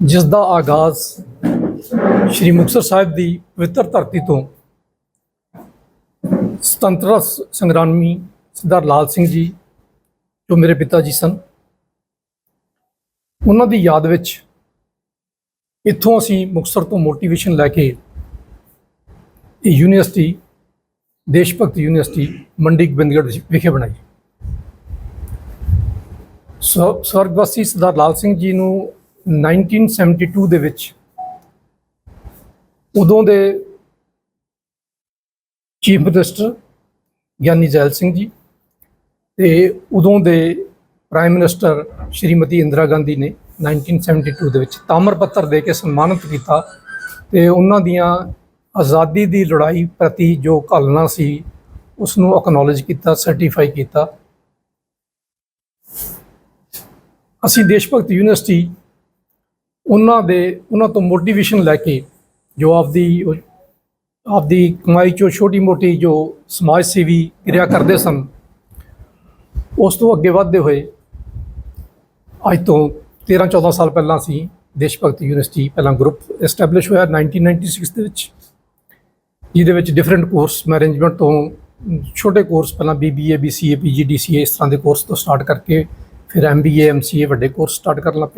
ਜਿਸ ਦਾ ਆਗਾਜ਼ ਸ੍ਰੀ ਮੁਕਤਸਰ ਸਾਹਿਬ ਦੀ ਪਵਿੱਤਰ ਧਰਤੀ ਤੋਂ ਸੁਤੰਤਰ ਸੰਗਰਾਮੀ ਸਰਦਾਰ ਲਾਲ ਸਿੰਘ ਜੀ, ਜੋ ਮੇਰੇ ਪਿਤਾ ਜੀ ਸਨ, ਉਹਨਾਂ ਦੀ ਯਾਦ ਵਿੱਚ ਇੱਥੋਂ ਅਸੀਂ ਮੁਕਤਸਰ ਤੋਂ ਮੋਟੀਵੇਸ਼ਨ ਲੈ ਕੇ ਇਹ ਯੂਨੀਵਰਸਿਟੀ ਦੇਸ਼ ਭਗਤ ਯੂਨੀਵਰਸਿਟੀ ਮੰਡੀ ਗੋਬਿੰਦਗੜ੍ਹ ਵਿਖੇ ਬਣਾਈ। ਸਵਰਗਵਾਸੀ ਸਰਦਾਰ ਲਾਲ ਸਿੰਘ ਜੀ ਨੂੰ 1972 ਦੇ ਵਿੱਚ ਉਦੋਂ ਦੇ ਚੀਫ ਮਿਨਿਸਟਰ ਗਿਆਨੀ ਜ਼ੈਲ ਸਿੰਘ ਜੀ ਤੇ ਉਦੋਂ ਦੇ ਪ੍ਰਾਈਮ ਮਿਨਿਸਟਰ ਸ਼੍ਰੀਮਤੀ ਇੰਦਰਾ ਗਾਂਧੀ ਨੇ 1972 ਦੇ ਵਿੱਚ ਤਾਮਰ ਪੱਤਰ ਦੇ ਕੇ ਸਨਮਾਨਿਤ ਕੀਤਾ ਤੇ ਉਹਨਾਂ ਦੀਆਂ ਆਜ਼ਾਦੀ ਦੀ ਲੜਾਈ ਪ੍ਰਤੀ ਜੋ ਘਾਲਣਾ ਸੀ ਉਸ ਨੂੰ ਅਕਨੋਲਜ ਕੀਤਾ ਸਰਟੀਫਾਈ ਕੀਤਾ। ਅਸੀਂ ਦੇਸ਼ ਭਗਤ ਯੂਨੀਵਰਸਿਟੀ ਉਹਨਾਂ ਦੇ, ਉਹਨਾਂ ਤੋਂ ਮੋਟੀਵੇਸ਼ਨ ਲੈ ਕੇ ਜੋ ਆਪਦੀ ਆਪਦੀ ਕਮਾਈ ਚੋਂ ਛੋਟੀ ਮੋਟੀ ਜੋ ਸਮਾਜ ਸੇਵੀ ਕਿਰਿਆ ਕਰਦੇ ਸਨ, ਉਸ ਤੋਂ ਅੱਗੇ ਵਧਦੇ ਹੋਏ ਅੱਜ ਤੋਂ 13 14 ਸਾਲ ਪਹਿਲਾਂ ਅਸੀਂ ਦੇਸ਼ ਭਗਤ ਯੂਨੀਵਰਸਿਟੀ ਪਹਿਲਾਂ ਗਰੁੱਪ ਐਸਟੈਬਲਿਸ਼ ਹੋਇਆ 1996 ਦੇ ਵਿੱਚ, ਜਿਹਦੇ ਵਿੱਚ ਡਿਫਰੈਂਟ ਕੋਰਸ ਮੈਨੇਜਮੈਂਟ ਤੋਂ ਛੋਟੇ ਕੋਰਸ ਪਹਿਲਾਂ ਬੀਬੀਏ ਬੀਸੀਏ ਪੀਜੀਡੀਸੀਏ ਇਸ ਤਰ੍ਹਾਂ ਦੇ ਕੋਰਸ ਤੋਂ ਸਟਾਰਟ ਕਰਕੇ ਫਿਰ ਐਮਬੀਏ ਐਮਸੀਏ ਵੱਡੇ ਕੋਰਸ ਸਟਾਰਟ ਕਰਨ ਲੱਗ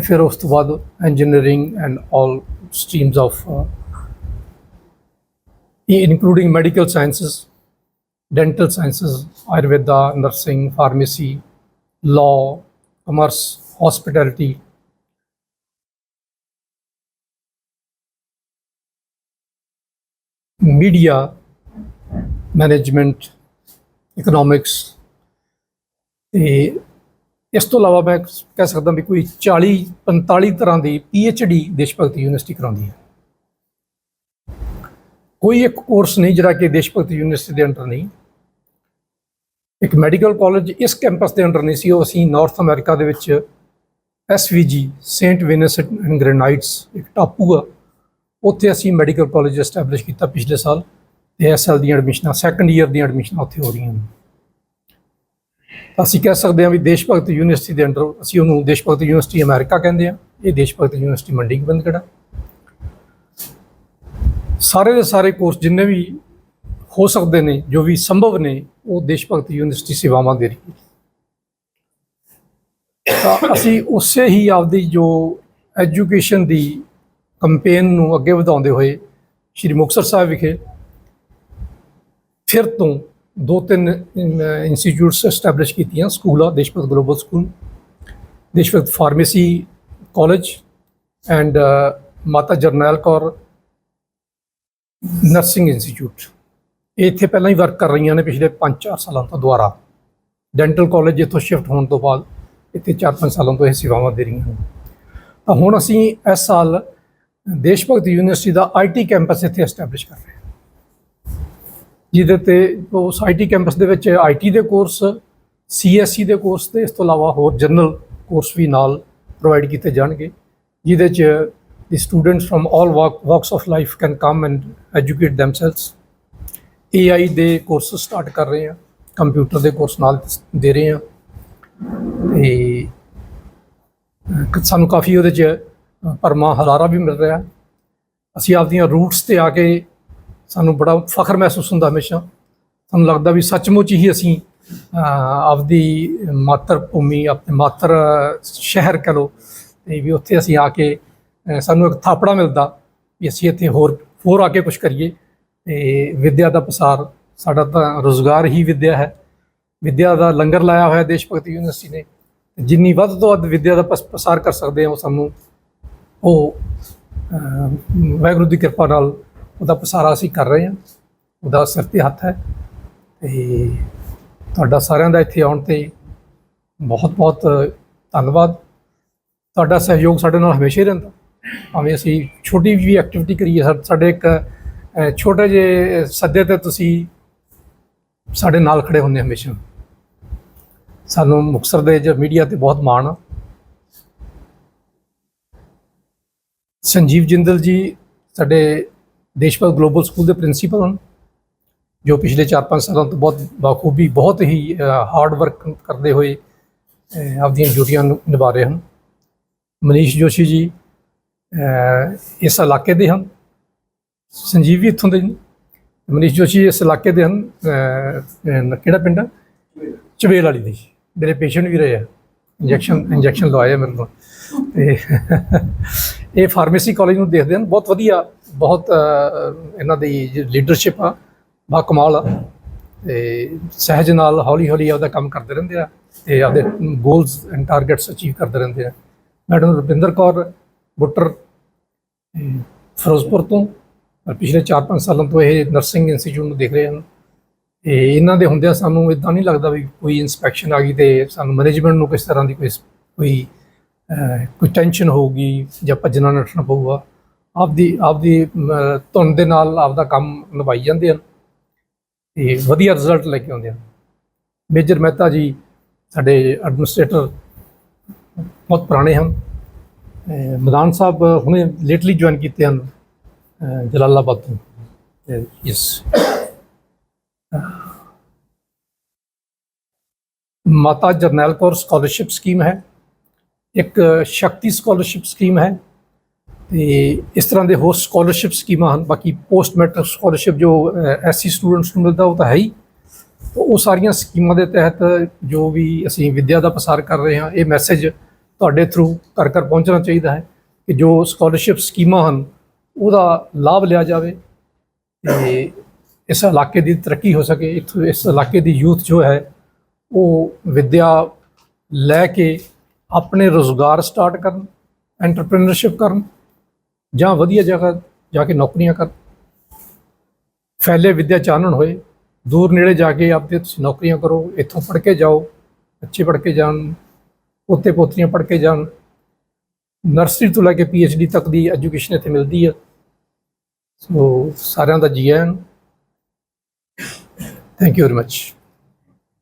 Feroz Tawad, engineering and all streams of, uh, including medical sciences, dental sciences, Ayurveda, nursing, pharmacy, law, commerce, hospitality. media management economics the ਇਸ ਤੋਂ ਇਲਾਵਾ ਮੈਂ ਕਹਿ ਸਕਦਾ ਵੀ ਕੋਈ 40 45 ਤਰ੍ਹਾਂ ਦੀ ਡੀ ਦੇਸ਼ ਭਗਤੀ ਯੂਨੀਵਰਸਿਟੀ ਕਰਾਉਂਦੀ ਹੈ। ਕੋਈ ਇੱਕ ਕੋਰਸ ਨਹੀਂ ਜਿਹੜਾ ਕਿ ਦੇਸ਼ ਭਗਤੀ ਯੂਨੀਵਰਸਿਟੀ ਦੇ ਅੰਡਰ ਨਹੀਂ। ਇੱਕ ਮੈਡੀਕਲ ਕਾਲਜ ਇਸ ਕੈਂਪਸ ਦੇ ਅੰਡਰ ਨਹੀਂ ਸੀ, ਉਹ ਅਸੀਂ ਨਾਰਥ ਅਮਰੀਕਾ ਦੇ ਵਿੱਚ SVG Saint Vincent and Grenadines ਇੱਕ ਟਾਪੂ ਆ। ਉੱਥੇ ਅਸੀਂ ਮੈਡੀਕਲ ਕਾਲਜ ਐਸਟੈਬਲਿਸ਼ ਕੀਤਾ ਪਿਛਲੇ ਸਾਲ ਤੇ ਐਸਐਲ ਦੀਆਂ ਐਡਮਿਸ਼ਨਾਂ ਸੈਕੰਡ ਈਅਰ ਦੀਆਂ ਐਡਮਿਸ਼ਨਾਂ ਉੱਥੇ ਹੋ ਰਹੀਆਂ ਨੇ। ਅਸੀਂ ਕਹਿ ਸਕਦੇ ਹਾਂ ਵੀ ਦੇਸ਼ ਭਗਤ ਯੂਨੀਵਰਸਿਟੀ ਦੇ ਅੰਡਰ ਅਸੀਂ ਉਹਨੂੰ ਦੇਸ਼ ਭਗਤ ਯੂਨੀਵਰਸਿਟੀ ਅਮਰੀਕਾ ਕਹਿੰਦੇ ਆ ਇਹ ਦੇਸ਼ ਭਗਤ ਯੂਨੀਵਰਸਿਟੀ ਮੰਡੀ ਗੋਬਿੰਦਗੜ੍ਹ ਆ। ਸਾਰੇ ਦੇ ਸਾਰੇ ਕੋਰਸ ਜਿੰਨੇ ਵੀ ਹੋ ਸਕਦੇ ਨੇ, ਜੋ ਵੀ ਸੰਭਵ ਨੇ, ਉਹ ਦੇਸ਼ ਭਗਤ ਯੂਨੀਵਰਸਿਟੀ ਸੇਵਾਵਾਂ ਦੇ ਰਹੀ ਹੈ। ਤਾਂ ਅਸੀਂ ਉਸੇ ਹੀ ਆਪਦੀ ਜੋ ਐਜੂਕੇਸ਼ਨ ਦੀ ਕੰਪੇਨ ਨੂੰ ਅੱਗੇ ਵਧਾਉਂਦੇ ਹੋਏ ਸ਼੍ਰੀ ਮੁਕਤਸਰ ਸਾਹਿਬ ਵਿਖੇ ਫਿਰ ਤੋਂ ਦੋ ਤਿੰਨ ਇੰਸਟੀਚਿਊਟਸ ਐਸਟੈਬਲਿਸ਼ ਕੀਤੀਆਂ ਸਕੂਲਾਂ ਆ ਦੇਸ਼ ਭਗਤ ਗਲੋਬਲ ਸਕੂਲ ਦੇਸ਼ ਭਗਤ pharmacy college and Mata Jarnail Kaur nursing institute ਇਹ ਇੱਥੇ ਪਹਿਲਾਂ ਹੀ ਵਰਕ ਕਰ ਰਹੀਆਂ ਨੇ ਪਿਛਲੇ 5-4 ਸਾਲਾਂ ਤੋਂ ਦੁਆਰਾ। ਡੈਂਟਲ ਕਾਲਜ ਇੱਥੋਂ ਸ਼ਿਫਟ ਹੋਣ ਤੋਂ ਬਾਅਦ ਇੱਥੇ 4-5 ਸਾਲਾਂ ਤੋਂ ਇਹ ਸੇਵਾਵਾਂ ਦੇ ਰਹੀਆਂ ਹਨ ਤਾਂ ਹੁਣ ਅਸੀਂ ਇਸ ਸਾਲ ਦੇਸ਼ ਭਗਤ ਯੂਨੀਵਰਸਿਟੀ ਦਾ ਆਈਟੀ ਕੈਂਪਸ ਇੱਥੇ ਐਸਟੈਬਲਿਸ਼ ਕਰ ਰਹੇ ਹਾਂ। ਜਿਹਦੇ ਤੇ ਉਸ ਆਈਟੀ ਕੈਂਪਸ ਦੇ ਵਿੱਚ ਆਈਟੀ ਦੇ ਕੋਰਸ ਸੀਐਸਸੀ ਦੇ ਕੋਰਸ ਤੇ ਇਸ ਤੋਂ ਇਲਾਵਾ ਹੋਰ ਜਨਰਲ ਕੋਰਸ ਵੀ ਨਾਲ ਪ੍ਰੋਵਾਈਡ ਕੀਤੇ ਜਾਣਗੇ ਜਿਹਦੇ ਚ the students from all walk, walks of life can come and educate themselves. AI ਦੇ ਕੋਰਸ ਸਟਾਰਟ ਕਰ ਰਹੇ ਹਾਂ ਕੰਪਿਊਟਰ ਦੇ ਕੋਰਸ ਨਾਲ ਦੇ ਰਹੇ ਹਾਂ ਤੇ ਸਾਨੂੰ ਕਾਫੀ ਉਹਦੇ ਚ ਅਹ, ਪਰਮਾ ਹਲਾਰਾ ਵੀ ਮਿਲ ਰਿਹਾ। ਅਸੀਂ ਆਪਦੀਆਂ ਰੂਟਸ ਤੇ ਆ ਕੇ ਸਾਨੂੰ ਬੜਾ ਫਖਰ ਮਹਿਸੂਸ ਹੁੰਦਾ ਹਮੇਸ਼ਾ। ਸਾਨੂੰ ਲੱਗਦਾ ਵੀ ਸੱਚਮੁੱਚ ਹੀ ਅਸੀਂ ਆਪਦੀ ਮਾਤਰ ਭੂਮੀ ਆਪਣੇ ਮਾਤਰ ਸ਼ਹਿਰ ਕਹ ਲਓ ਤੇ ਵੀ ਉੱਥੇ ਅਸੀਂ ਆ ਕੇ ਸਾਨੂੰ ਇੱਕ ਥਾਪੜਾ ਮਿਲਦਾ ਵੀ ਅਸੀਂ ਇੱਥੇ ਹੋਰ ਹੋਰ ਆ ਕੇ ਕੁਝ ਕਰੀਏ। ਤੇ ਵਿਦਿਆ ਦਾ ਪ੍ਰਸਾਰ ਸਾਡਾ ਤਾਂ ਰੋਜ਼ਗਾਰ ਹੀ ਵਿਦਿਆ ਹੈ। ਵਿਦਿਆ ਦਾ ਲੰਗਰ ਲਾਇਆ ਹੋਇਆ ਦੇਸ਼ ਭਗਤੀ ਯੂਨੀਵਰਸਿਟੀ ਨੇ ਜਿੰਨੀ ਵੱਧ ਤੋਂ ਵੱਧ ਵਿਦਿਆ ਦਾ ਪਸ- ਪਸਾਰ ਕਰ ਸਕਦੇ ਹਾਂ ਉਹ ਸਾਨੂੰ ਉਹ ਅਹ, ਵਾਹਿਗੁਰੂ ਦੀ ਕਿਰਪਾ ਨਾਲ ਉਹਦਾ ਪਸਾਰਾ ਅਸੀਂ ਕਰ ਰਹੇ ਹਾਂ। ਉਹਦਾ ਸਿਰ ਤੇ ਹੱਥ ਹੈ। ਤੇ ਤੁਹਾਡਾ ਸਾਰਿਆਂ ਦਾ ਇੱਥੇ ਆਉਣ ਤੇ ਬਹੁਤ ਬਹੁਤ ਧੰਨਵਾਦ। ਤੁਹਾਡਾ ਸਹਿਯੋਗ ਸਾਡੇ ਨਾਲ ਹਮੇਸ਼ਾ ਹੀ ਰਹਿੰਦਾ। ਭਾਵੇਂ ਅਸੀਂ ਛੋਟੀ ਵੀ ਐਕਟੀਵਿਟੀ ਕਰੀਏ ਸਾਡੇ ਇੱਕ ਛੋਟੇ ਜਿਹੇ ਸੱਦੇ ਤੇ ਤੁਸੀਂ ਸਾਡੇ ਨਾਲ ਖੜੇ ਹੁੰਦੇ ਹਮੇਸ਼ਾ। ਸਾਨੂੰ ਮੁਕਤਸਰ ਦੇ ਜੋ ਮੀਡੀਆ ਤੇ ਬਹੁਤ ਮਾਣ ਆ। ਸੰਜੀਵ ਜਿੰਦਲ ਜੀ, ਸਾਡੇ ਦੇਸ਼ ਭਗਤ ਗਲੋਬਲ ਸਕੂਲ ਦੇ ਪ੍ਰਿੰਸੀਪਲ ਹਨ ਜੋ ਪਿਛਲੇ 4-5 ਸਾਲਾਂ ਤੋਂ ਬਹੁਤ ਬਾਖੂਬੀ ਬਹੁਤ ਹੀ ਹਾਰਡ ਵਰਕ ਕਰਦੇ ਹੋਏ ਅਹ, ਆਪਦੀਆਂ ਡਿਊਟੀਆਂ ਨੂੰ ਨਿਭਾ ਰਹੇ ਹਨ ਮਨੀਸ਼ ਜੋਸ਼ੀ ਜੀ ਇਸ ਇਲਾਕੇ ਦੇ ਹਨ ਸੰਜੀਵ ਵੀ ਇੱਥੋਂ ਦੇ ਨੇ ਮਨੀਸ਼ ਜੋਸ਼ੀ ਇਸ ਇਲਾਕੇ ਦੇ ਹਨ ਕਿਹੜਾ ਪਿੰਡ ਆ ਚਵੇਲ ਵਾਲੀ ਦੇ ਜੀ। ਮੇਰੇ ਪੇਸ਼ੈਂਟ ਵੀ ਰਹੇ ਆ ਇੰਜੈਕਸ਼ਨ ਇੰਜੈਕਸ਼ਨ ਲਵਾਏ ਆ ਮੇਰੇ ਕੋਲ ਤੇ ਇਹ ਫਾਰਮੇਸੀ ਕਾਲਜ ਨੂੰ ਦੇਖਦੇ ਹਨ ਬਹੁਤ ਵਧੀਆ ਬਹੁਤ ਇਹਨਾਂ ਦੀ ਲੀਡਰਸ਼ਿਪ ਆ, ਬਾ ਕਮਾਲ ਆ। ਤੇ ਸਹਿਜ ਨਾਲ ਹੌਲੀ ਹੌਲੀ ਆਪਦਾ ਕੰਮ ਕਰਦੇ ਰਹਿੰਦੇ ਆ ਤੇ ਆਪਦੇ ਗੋਲਸ ਐਂਡ ਟਾਰਗੇਟਸ ਅਚੀਵ ਕਰਦੇ ਰਹਿੰਦੇ ਆ। ਮੈਡਮ ਰੁਪਿੰਦਰ ਕੌਰ ਬੁੱਟਰ ਫਿਰੋਜ਼ਪੁਰ ਤੋਂ ਪਿਛਲੇ 4-5 ਸਾਲਾਂ ਤੋਂ ਇਹ ਨਰਸਿੰਗ ਇੰਸਟੀਚਿਊਟ ਨੂੰ ਦੇਖ ਰਹੇ ਹਨ। ਤੇ ਇਹਨਾਂ ਦੇ ਹੁੰਦਿਆਂ ਸਾਨੂੰ ਇਦਾਂ ਨਹੀਂ ਲੱਗਦਾ ਵੀ ਕੋਈ ਇਨਸਪੈਕਸ਼ਨ ਆ ਗਈ ਤੇ ਸਾਨੂੰ ਮੈਨੇਜਮੈਂਟ ਨੂੰ ਕਿਸ ਤਰ੍ਹਾਂ ਦੀ ਕੋਈ ਕੋਈ ਕੋਈ ਟੈਨਸ਼ਨ ਹੋਊਗੀ ਜਾਂ ਭੱਜਣਾ ਨੱਠਣਾ ਪਊਗਾ। ਆਪਦੀ ਆਪਦੀ ਅਹ, ਧੁਨ ਦੇ ਨਾਲ ਆਪਦਾ ਕੰਮ ਨਿਭਾਈ ਜਾਂਦੇ ਹਨ ਤੇ ਵਧੀਆ ਰਿਜ਼ਲਟ ਲੈ ਕੇ ਆਉਂਦੇ ਹਨ। ਮੇਜਰ ਮਹਿਤਾ ਜੀ ਸਾਡੇ ਐਡਮਿਨਿਸਟ੍ਰੇਟਰ ਬਹੁਤ ਪੁਰਾਣੇ ਹਨ। ਅਹ, ਮਦਾਨ ਸਾਹਿਬ ਹੁਣੇ ਲੇਟਲੀ ਜੁਆਇਨ ਕੀਤੇ ਹਨ ਜਲਾਲਾਬਾਦ ਤੋਂ। ਯਸ ਮਾਤਾ ਜਰਨੈਲ ਕੌਰ ਸਕਾਲਰਸ਼ਿਪ ਸਕੀਮ ਹੈ। ਇੱਕ ਸ਼ਕਤੀ ਸਕਾਲਰਸ਼ਿਪ ਸਕੀਮ ਹੈ। ਤੇ ਇਸ ਤਰ੍ਹਾਂ ਦੇ ਹੋਰ ਸਕਾਲਰਸ਼ਿਪ ਸਕੀਮਾਂ ਹਨ, ਬਾਕੀ ਪੋਸਟ ਮੈਟ੍ਰਿਕ ਸਕਾਲਰਸ਼ਿਪ ਜੋ ਐਸਸੀ ਸਟੂਡੈਂਟਸ ਨੂੰ ਮਿਲਦਾ ਉਹ ਤਾਂ ਹੈ ਹੀ। ਉਹ ਸਾਰੀਆਂ ਸਕੀਮਾਂ ਦੇ ਤਹਿਤ ਜੋ ਵੀ ਅਸੀਂ ਵਿੱਦਿਆ ਦਾ ਪ੍ਰਸਾਰ ਕਰ ਰਹੇ ਹਾਂ, ਇਹ ਮੈਸੇਜ ਤੁਹਾਡੇ ਥਰੂ ਘਰ ਘਰ ਪਹੁੰਚਣਾ ਚਾਹੀਦਾ ਹੈ ਕਿ ਜੋ ਸਕਾਲਰਸ਼ਿਪ ਸਕੀਮਾਂ ਹਨ, ਉਹਦਾ ਲਾਭ ਲਿਆ ਜਾਵੇ ਤੇ ਇਸ ਇਲਾਕੇ ਦੀ ਤਰੱਕੀ ਹੋ ਸਕੇ, ਇੱਥੋਂ ਇਸ ਇਲਾਕੇ ਦੀ ਯੂਥ ਜੋ ਹੈ, ਉਹ ਵਿੱਦਿਆ ਲੈ ਕੇ ਆਪਣੇ ਰੋਜ਼ਗਾਰ ਸਟਾਰਟ ਕਰਨ ਐਂਟਰਪ੍ਰੀਨਰਸ਼ਿਪ ਕਰਨ ਜਾਂ ਵਧੀਆ ਜਗ੍ਹਾ ਜਾ ਕੇ ਨੌਕਰੀਆਂ ਕਰਨ ਫੈਲੇ ਵਿੱਦਿਆ ਚਾਨਣ ਹੋਏ, ਦੂਰ ਨੇੜੇ ਜਾ ਕੇ ਆਪਦੇ ਤੁਸੀਂ ਨੌਕਰੀਆਂ ਕਰੋ, ਇੱਥੋਂ ਪੜ੍ਹ ਕੇ ਜਾਓ, ਬੱਚੇ ਪੜ੍ਹ ਕੇ ਜਾਣ, ਪੋਤੇ ਪੋਤਰੀਆਂ ਪੜ੍ਹ ਕੇ ਜਾਣ। ਨਰਸਰੀ ਤੋਂ ਲੈ ਕੇ ਡੀ ਤੱਕ ਦੀ ਐਜੂਕੇਸ਼ਨ ਇੱਥੇ ਮਿਲਦੀ ਹੈ ਸੋ ਸਾਰਿਆਂ ਦਾ ਜੀ ਆਇਆਂ ਥੈਂਕ ਯੂ ਵੈਰੀ ਮੱਚ